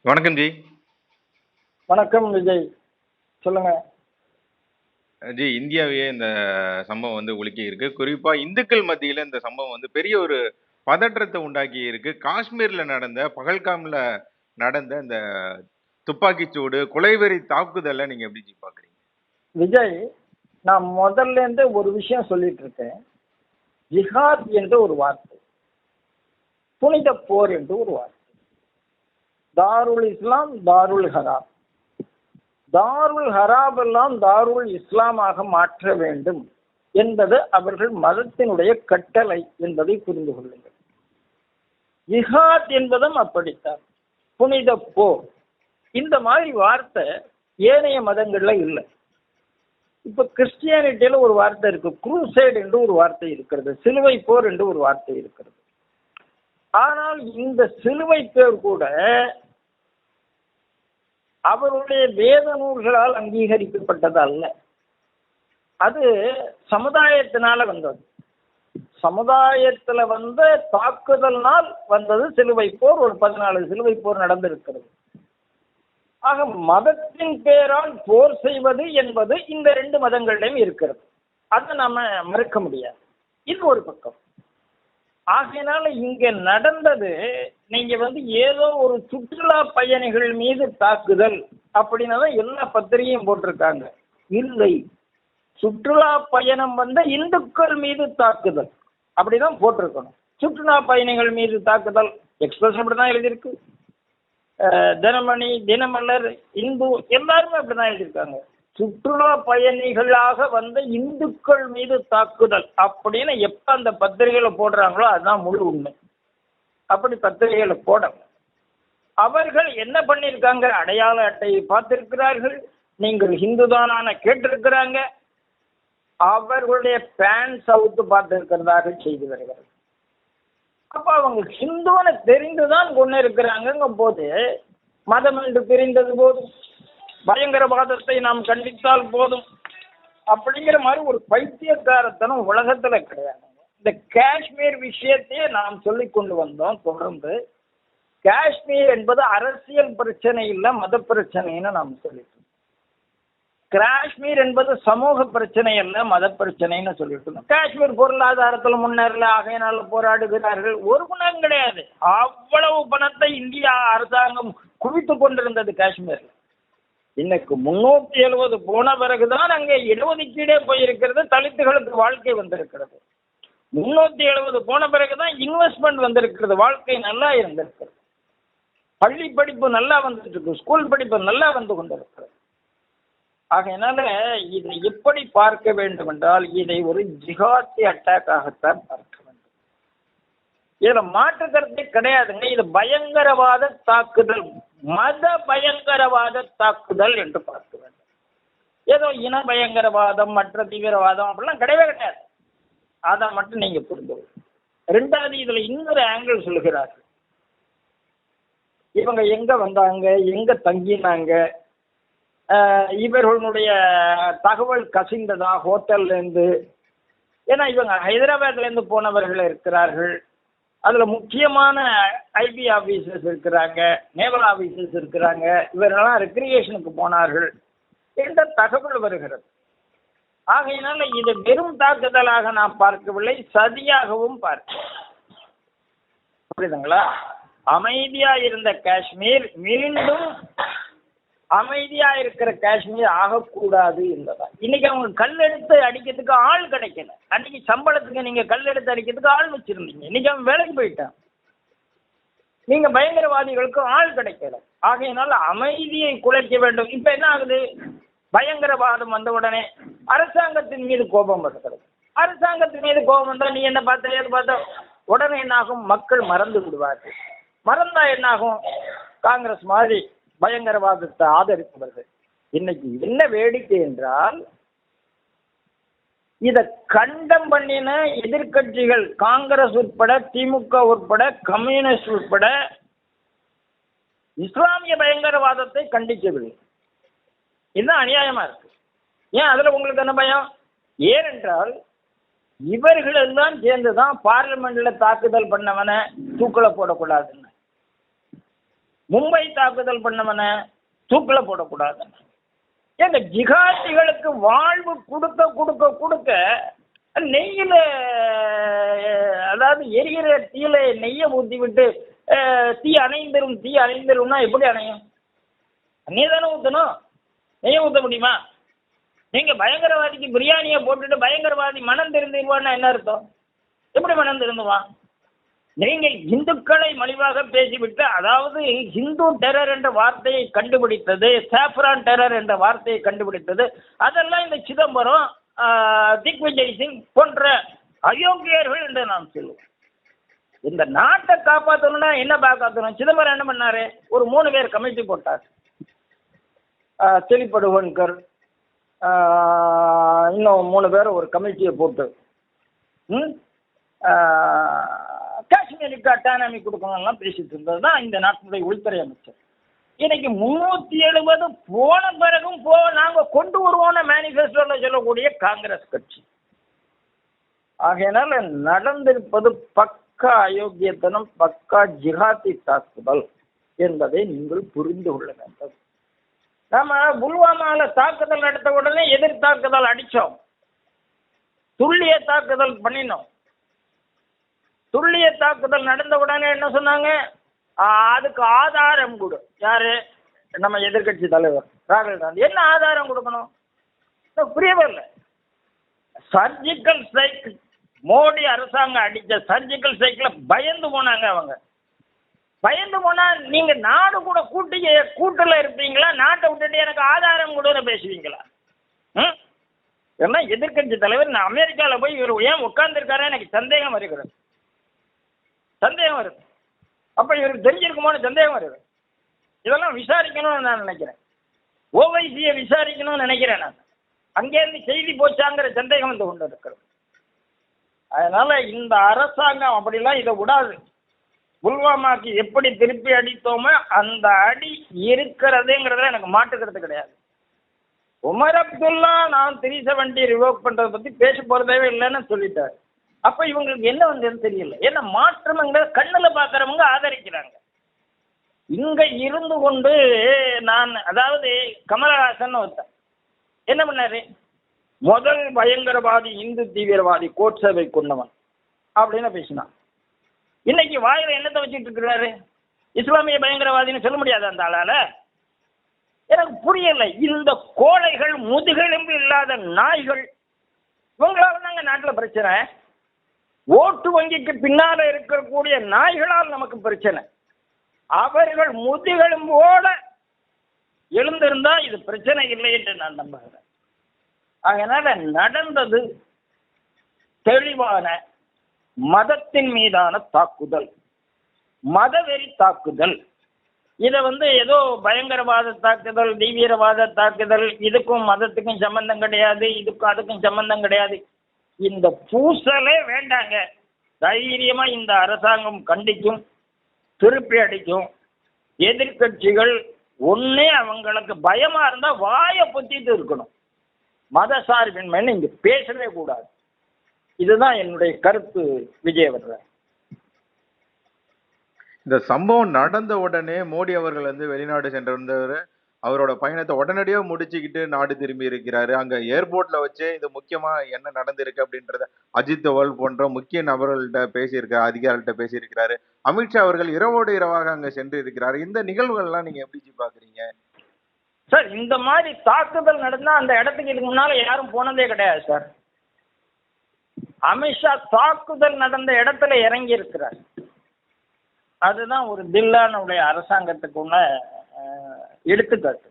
வணக்கம் ஜி. வணக்கம் விஜய். சொல்லுங்க. ஜி இந்தியாவையே இந்த சம்பவம் வந்து உலுக்கி இருக்கு. குறிப்பா இந்துக்கள் மத்தியில இந்த சம்பவம் வந்து பெரிய ஒரு பதற்றத்தை உண்டாக்கி இருக்கு. காஷ்மீர்ல நடந்த பகல்காம்ல நடந்த இந்த துப்பாக்கிச்சூடு கொலைவெறி தாக்குதலை நீங்க எப்படி ஜி பாக்குறீங்க? விஜய் நான் முதல்ல இருந்து ஒரு விஷயம் சொல்லிட்டு இருக்கேன். ஜிஹாத் என்ற ஒரு வார்த்தை. புனித போர் என்று ஒரு வார்த்தை. தாருல் இஸ்லாம் தாருல் ஹராப் தாருல் ஹராப் எல்லாம் தாருல் இஸ்லாமாக மாற்ற வேண்டும் என்பது அவர்கள் மதத்தினுடைய கட்டளை என்பதை புரிந்து கொள்ளுங்கள். ஜிஹாத் என்பதும் அப்படித்தான். புனித போர் இந்த மாதிரி வார்த்தை ஏனைய மதங்கள்ல இல்லை. இப்ப கிறிஸ்டியானிட்டியில ஒரு வார்த்தை இருக்கு. குரூசைடு என்று ஒரு வார்த்தை இருக்கிறது. சிலுவை போர் என்று ஒரு வார்த்தை இருக்கிறது. ஆனால் இந்த சிலுவை போர் கூட அவருடைய வேத நூல்களால் அங்கீகரிக்கப்பட்டது அல்ல அது சமுதாயத்தினால வந்தது. சமுதாயத்துல வந்த தாக்குதல்னால் வந்தது சிலுவை போர் ஒரு பதினாலு சிலுவை போர் நடந்திருக்கிறது. ஆக மதத்தின் பேரால் போர் செய்வது என்பது இந்த ரெண்டு மதங்களிலும் இருக்கிறது. அதை நாம மறுக்க முடியாது. இது ஒரு பக்கம். ஆகையினால இங்க நடந்தது நீங்க வந்து ஏதோ ஒரு சுற்றுலா பயணிகள் மீது தாக்குதல் அப்படின்னு தான் எல்லா பத்திரிகையும் போட்டிருக்காங்க. இல்லை. சுற்றுலா பயணம் வந்த இந்துக்கள் மீது தாக்குதல். அப்படிதான் போட்டிருக்கணும். சுற்றுலா பயணிகள் மீது தாக்குதல். எக்ஸ்பிரஸ் அப்படிதான் எழுதியிருக்கு. தினமணி தினமலர் இந்து எல்லாருமே அப்படிதான் எழுதியிருக்காங்க. சுற்றுலா பயணிகளாக வந்த இந்துக்கள் மீது தாக்குதல் அப்படின்னு எப்ப அந்த பத்திரிகையில போடுறாங்களோ அதுதான் முழு உண்மை. அப்படி பத்திரிகைகளை போடவும் அவர்கள் என்ன பண்ணியிருக்காங்க? அடையாள அட்டையை பார்த்திருக்கிறார்கள். நீங்கள் ஹிந்துதானான கேட்டிருக்கிறாங்க. அவர்களுடைய பேன் சவுத்து பார்த்திருக்கிறதாக செய்து வருகிறது. அப்ப அவங்க ஹிந்துன்னு தெரிந்துதான் கொண்டு இருக்கிறாங்க போது மதம் என்று பிரிந்தது போதும். பயங்கரவாதத்தை நாம் கண்டித்தால் போதும். அப்படிங்கிற மாதிரி ஒரு பைத்தியக்காரத்தனம் உலகத்துல கிடையாது. இந்த காஷ்மீர் விஷயத்தையே நாம் சொல்லி கொண்டு வந்தோம் தொடர்ந்து. காஷ்மீர் என்பது அரசியல் பிரச்சனை இல்லை மத பிரச்சனைன்னு நாம் சொல்லிட்டோம். காஷ்மீர் என்பது சமூக பிரச்சனை அல்ல மத பிரச்சனைன்னு சொல்லிட்டு இருந்தோம் காஷ்மீர் பொருளாதாரத்தில் முன்னேறல ஆகையினால போராடுகிறார்கள். ஒரு குணம் கிடையாது. அவ்வளவு பணத்தை இந்தியா அரசாங்கம் குவித்து கொண்டிருந்தது காஷ்மீர்ல. இன்னைக்கு முன்னூத்தி எழுபது போன பிறகுதான் அங்கே இடஒதுக்கீடே போயிருக்கிறது தலித்துகளுக்கு வாழ்க்கை வந்திருக்கிறது. முன்னூத்தி எழுபது போன பிறகுதான் இன்வெஸ்ட்மெண்ட் வந்திருக்கிறது. வாழ்க்கை நல்லா இருந்திருக்கிறது பள்ளி படிப்பு நல்லா வந்துட்டு இருக்கு ஸ்கூல் படிப்பு நல்லா வந்து கொண்டிருக்கிறது. ஆகையினால இதை எப்படி பார்க்க வேண்டும் என்றால் இதை ஒரு ஜிகாத்தி அட்டாக்காகத்தான் பார்க்க வேண்டும். இதுல மாற்று கருத்தே கிடையாதுங்க. இது பயங்கரவாத தாக்குதல் மத பயங்கரவாத தாக்குதல் என்று பார்க்க வேண்டும். ஏதோ இன பயங்கரவாதம் மற்ற தீவிரவாதம் அப்படிலாம் கிடையவே கிடையாது. அதை மட்டும் நீங்க புரிந்து ரெண்டாவது இதுல இன்னொரு ஆங்கிள் சொல்லுகிறார்கள். இவங்க எங்க வந்தாங்க எங்க தங்கினாங்க? இவர்களுடைய தகவல் கசிந்ததா? ஹோட்டல்ல இருந்து. ஏன்னா இவங்க ஹைதராபாத்ல இருந்து போனவர்கள் இருக்கிறார்கள். அதுல முக்கியமான ஐபி ஆபீசர்ஸ் இருக்கிறாங்க நேவல் ஆபீசர்ஸ் இருக்கிறாங்க. இவரெல்லாம் ரெக்ரியேஷனுக்கு போனார்கள். என்ற தகவல் வருகிறது. ஆகையினால இது வெறும் தாக்குதலாக நாம் பார்க்கவில்லை சதியாகவும் பார்க்க புரியுதுங்களா? அமைதியா இருந்த காஷ்மீர் மீண்டும் அமைதியா இருக்கிற காஷ்மீர் ஆகக்கூடாது என்பதா இன்னைக்கு அவங்க கல் எடுத்து அடிக்கிறதுக்கு ஆள் கிடைக்கல. அன்னைக்கு சம்பளத்துக்கு நீங்க கல் எடுத்து அடிக்கிறதுக்கு ஆள் வச்சிருந்தீங்க. இன்னைக்கு அவன் வேலைக்கு போயிட்டான். நீங்க பயங்கரவாதிகளுக்கு ஆள் கிடைக்கல. ஆகையினால அமைதியை குலைக்க வேண்டும். இப்ப என்ன ஆகுது? பயங்கரவாதம் வந்த உடனே அரசாங்கத்தின் மீது கோபம் வருகிறது. அரசாங்கத்தின் மீது கோபம் வந்தால் நீ என்ன பார்த்த? ஏது பார்த்த? உடனே என்னாகும்? மக்கள் மறந்து விடுவார்கள். மறந்தா என்னாகும்? காங்கிரஸ் மாதிரி பயங்கரவாதத்தை ஆதரிப்பவர்கள். இன்னைக்கு என்ன வேடிக்கை என்றால் இத கண்டம் பண்ணின எதிர்கட்சிகள் காங்கிரஸ் உட்பட திமுக உட்பட கம்யூனிஸ்ட் உட்பட இஸ்லாமிய பயங்கரவாதத்தை கண்டிக்கவில்லை. இதுதான் அநியாயமா இருக்கு? ஏன் அதுல உங்களுக்கு என்ன பயம்? ஏனென்றால் இவர்கள் எல்லாம் சேர்ந்துதான் பார்லிமெண்ட்ல தாக்குதல் பண்ணவனை தூக்கில போடக்கூடாதுன்னு. மும்பை தாக்குதல் பண்ணவன தூக்கில் போடக்கூடாதுன்னு. ஏங்க ஜிகாதிகளுக்கு வாழ்வு கொடுக்க கொடுக்க கொடுக்க நெய்யில் அதாவது எரிகிற தீயில நெய்யை ஊற்றி விட்டு தீ அணைந்திரும் தீ அணைந்திரும்னா எப்படி அணையும்? நீ தானே ஊற்றணும் நெய்யை ஊற்ற முடியுமா? நீங்கள் பயங்கரவாதிக்கு பிரியாணியை போட்டுட்டு பயங்கரவாதி மனம் திருந்திடுவான்னா என்ன அர்த்தம்? எப்படி மனம் திருந்துவான்? நீங்கள் இந்துக்களை மலிவாக பேசிவிட்டு அதாவது ஹிந்து டெரர் என்ற வார்த்தையை கண்டுபிடித்தது சாஃப்ரான் டெரர் என்ற வார்த்தையை கண்டுபிடித்தது அதெல்லாம் இந்த சிதம்பரம் திக்விஜய் சிங் போன்ற அயோக்கியர்கள் என்று நாம் சொல்லுவோம் இந்த நாட்டை காப்பாற்றணும்னா என்ன காப்பாற்றணும் சிதம்பரம் என்ன பண்ணாரு? ஒரு மூணு பேர் கமிட்டி போட்டார். ஆஹ், தெளிப்படுவன்கர். இன்னும் மூணு பேர் ஒரு கமிட்டியை போட்டு. ம்? காஷ்மீருக்கு அட்டானமி கொடுக்கணும்லாம் பேசிட்டு இருந்தது. தான் இந்த நாட்டினுடைய உள்துறை அமைச்சர். இன்னைக்கு முன்னூத்தி எழுபது போன பிறகும் போ நாங்கள் கொண்டு வருவோம்னு மேனிஃபெஸ்டோவில் சொல்லக்கூடிய காங்கிரஸ் கட்சி. ஆகையினால நடந்திருப்பது பக்கா அயோக்கியத்தனம் பக்கா ஜிஹாதி தாக்குதல் என்பதை நீங்கள் புரிந்து கொள்ள வேண்டும். நாம புல்வாமால தாக்குதல் நடத்த உடனே எதிர் தாக்குதல் அடிச்சோம். துல்லிய தாக்குதல் பண்ணினோம். துல்லிய தாக்குதல் நடந்த உடனே என்ன சொன்னாங்க? அதுக்கு ஆதாரம் கொடு. யாரு? நம்ம எதிர்க்கட்சி தலைவர் ராகுல் காந்தி. என்ன ஆதாரம் கொடுக்கணும்? எனக்கு புரியவே இல்லை சர்ஜிக்கல் ஸ்ட்ரைக் மோடி அரசாங்கம் அடித்த சர்ஜிக்கல் ஸ்ட்ரைக்ல பயந்து போனாங்க அவங்க. பயந்து போனா நீங்க நாடு கூட கூட்டி கூட்டுல இருப்பீங்களா? நாட்டை விட்டுட்டு எனக்கு ஆதாரம் கூட பேசுவீங்களா? ம்? எல்லாம் எதிர்க்கட்சி தலைவர் நான் அமெரிக்காவில் போய் இவர் ஏன் உட்கார்ந்துருக்காரு? எனக்கு சந்தேகம் வருகிறது. சந்தேகம் வருது. அப்போ இவருக்கு தெரிஞ்சிருக்குமோன்னு சந்தேகம் வருது. இதெல்லாம் விசாரிக்கணும்னு நான் நினைக்கிறேன். ஓவைசியை விசாரிக்கணும்னு நினைக்கிறேன் நான். அங்கேருந்து செய்தி போச்சாங்கிற சந்தேகம் வந்து கொண்டு இருக்கிறது அதனால இந்த அரசாங்கம் அப்படிலாம் இதை விடாது. புல்வாமாக்கு எப்படி திருப்பி அடித்தோமோ அந்த அடி இருக்கிறதுங்கிறதுல எனக்கு மாட்டுக்கிறது கிடையாது. உமர் அப்துல்லா நான் த்ரீ செவன்ட்டி ரிவோக் பண்றதை பற்றி பேச போகிறதே இல்லைன்னு சொல்லிட்டார். அப்போ இவங்களுக்கு என்ன வந்ததுன்னு தெரியல. ஏன்னா மாற்றம்ங்கிறத கண்ணில் பாக்குறவங்க ஆதரிக்கிறாங்க. இங்கே இருந்து கொண்டு நான் அதாவது கமலஹாசன் ஒருத்தன் என்ன பண்ணாரு? முதல் பயங்கரவாதி இந்து தீவிரவாதி கோட்சேவை கொண்டவன் அப்படின்னு பேசினான். இன்னைக்கு வாயில என்னத்தை வச்சுட்டு இருக்கிறாரு? இஸ்லாமிய பயங்கரவாதின்னு சொல்ல முடியாது அந்த ஆளால. எனக்கு புரியல. இந்த கோழைகள் முதுகெலும்பு இல்லாத நாய்கள் இவங்களால தாங்க நாட்டில் பிரச்சனை. ஓட்டு வங்கிக்கு பின்னால இருக்கக்கூடிய நாய்களால் நமக்கு பிரச்சனை. அவர்கள் முதுகெலும்போட எழுந்திருந்தா இது பிரச்சனை இல்லை என்று நான் நம்புகிறேன். அதனால நடந்தது தெளிவான மதத்தின் மீதான தாக்குதல். மதவெறி தாக்குதல். இதை வந்து ஏதோ பயங்கரவாத தாக்குதல் தீவிரவாத தாக்குதல் இதுக்கும் மதத்துக்கும் சம்பந்தம் கிடையாது இதுக்கும் அதுக்கும் சம்பந்தம் கிடையாது. இந்த பூசலே வேண்டாங்க. தைரியமா இந்த அரசாங்கம் கண்டிக்கும் திருப்பி அடிக்கும். எதிர்க்கட்சிகள் ஒன்னே அவங்களுக்கு பயமா இருந்தா வாயை பொத்திட்டு இருக்கணும். மத சார்பின்மைன்னு இங்க பேசவே கூடாது. இதுதான் என்னுடைய கருத்து விஜயவர்தன் இந்த சம்பவம் நடந்த உடனே மோடி அவர்கள் வந்து வெளிநாடு சென்றிருந்தவர். அவரோட பயணத்தை உடனடியாக முடிச்சுக்கிட்டு நாடு திரும்பி இருக்கிறாரு. அங்க ஏர்போர்ட்ல வச்சே இது முக்கியமா என்ன நடந்திருக்கு அப்படின்றத அஜித் தோவல் போன்ற முக்கிய நபர்கள்ட்ட பேசியிருக்காரு அதிகாரிகள்ட்ட பேசியிருக்கிறாரு. அமித்ஷா அவர்கள் இரவோடு இரவாக அங்க சென்று இருக்கிறாரு. இந்த நிகழ்வுகள்லாம் நீங்க எப்படி பாக்குறீங்க? சார் இந்த மாதிரி தாக்குதல் நடந்தா அந்த இடத்துக்கு இதுக்கு முன்னால யாரும் போனதே கிடையாது சார். அமித்ஷா தாக்குதல் நடந்த இடத்துல இறங்கி இருக்கிறார் அதுதான் ஒரு தில்லானுடைய அரசாங்கத்துக்குள்ள உள்ள எடுத்துக்காட்டு.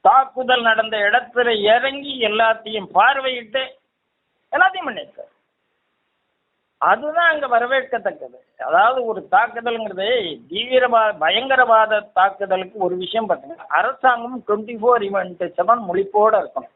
தாக்குதல் நடந்த இடத்துல இறங்கி எல்லாத்தையும் பார்வையிட்டு எல்லாத்தையும் பண்ணியிருக்கார். அதுதான் அங்க வரவேற்கத்தக்கது. அதாவது ஒரு தாக்குதல்ங்கிறது தீவிரவாத பயங்கரவாத தாக்குதலுக்கு ஒரு விஷயம் பார்த்தீங்கன்னா அரசாங்கம் டுவெண்ட்டி ஃபோர் இவன்ட்டு செவன் முழிப்போட இருக்கணும்.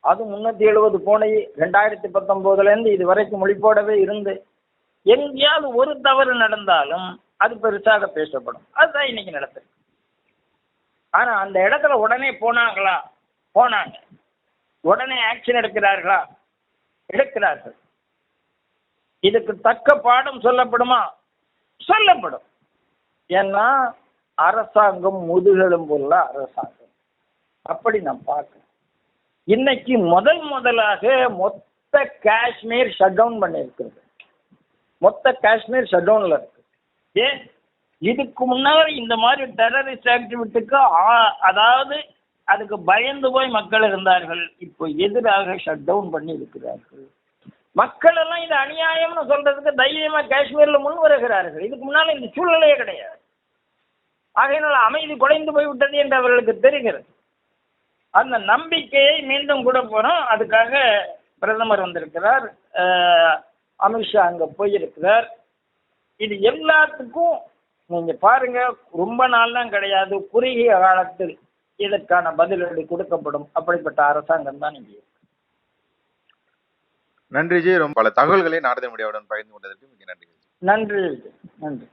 அது முன்னூத்தி எழுபது பூனை ரெண்டாயிரத்தி பத்தொன்பதுல இருந்து இது வரைக்கும் மொழிப்போடவே இருந்து எங்கேயாவது ஒரு தவறு நடந்தாலும் அது பெருசாக பேசப்படும். அதுதான் இன்னைக்கு நடத்திருக்கு ஆனா அந்த இடத்துல உடனே போனாங்களா? போனாங்க. உடனே ஆக்ஷன் எடுக்கிறார்களா? எடுக்கிறார்கள். இதுக்கு தக்க பாடம் சொல்லப்படுமா? சொல்லப்படும். ஏன்னா அரசாங்கம் முதுகெலும்புள்ள அரசாங்கம். அப்படி நான் பார்க்கணும் இன்னைக்கு முதல் முதலாக மொத்த காஷ்மீர் ஷட் டவுன் பண்ணியிருக்கிறது. மொத்த காஷ்மீர் ஷட் டவுன்ல இருக்கு. ஏன்? இதுக்கு முன்னால் இந்த மாதிரி டெரரிஸ்ட் ஆக்டிவிட்டிக்கு அதாவது அதுக்கு பயந்து போய் மக்கள் இருந்தார்கள் இப்போ எதிராக ஷட் டவுன் பண்ணி இருக்கிறார்கள் மக்கள் எல்லாம் இது அநியாயம்னு சொல்றதுக்கு தைரியமா காஷ்மீர்ல முன் வருகிறார்கள் இதுக்கு முன்னால் இந்த சூழ்நிலையே கிடையாது. ஆகையினால் அமைதி குலைந்து போய்விட்டது என்று அவர்களுக்கு தெரிகிறது. அந்த நம்பிக்கையை மீண்டும் கூட போறோம். அதுக்காக பிரதமர் வந்திருக்கிறார். அமித்ஷா அங்க போயிருக்கிறார். இது எல்லாத்துக்கும் நீங்க பாருங்க ரொம்ப நாள்லாம் கிடையாது. குறுகிய காலத்தில் இதற்கான பதிலடி கொடுக்கப்படும். அப்படிப்பட்ட அரசாங்கம் தான் இங்கே இருக்கு. நன்றி ஜி. ரொம்ப பல தகவல்களை நாரத மீடியாவுடன் பகிர்ந்து கொண்டதற்கு மிக நன்றி நன்றி நன்றி.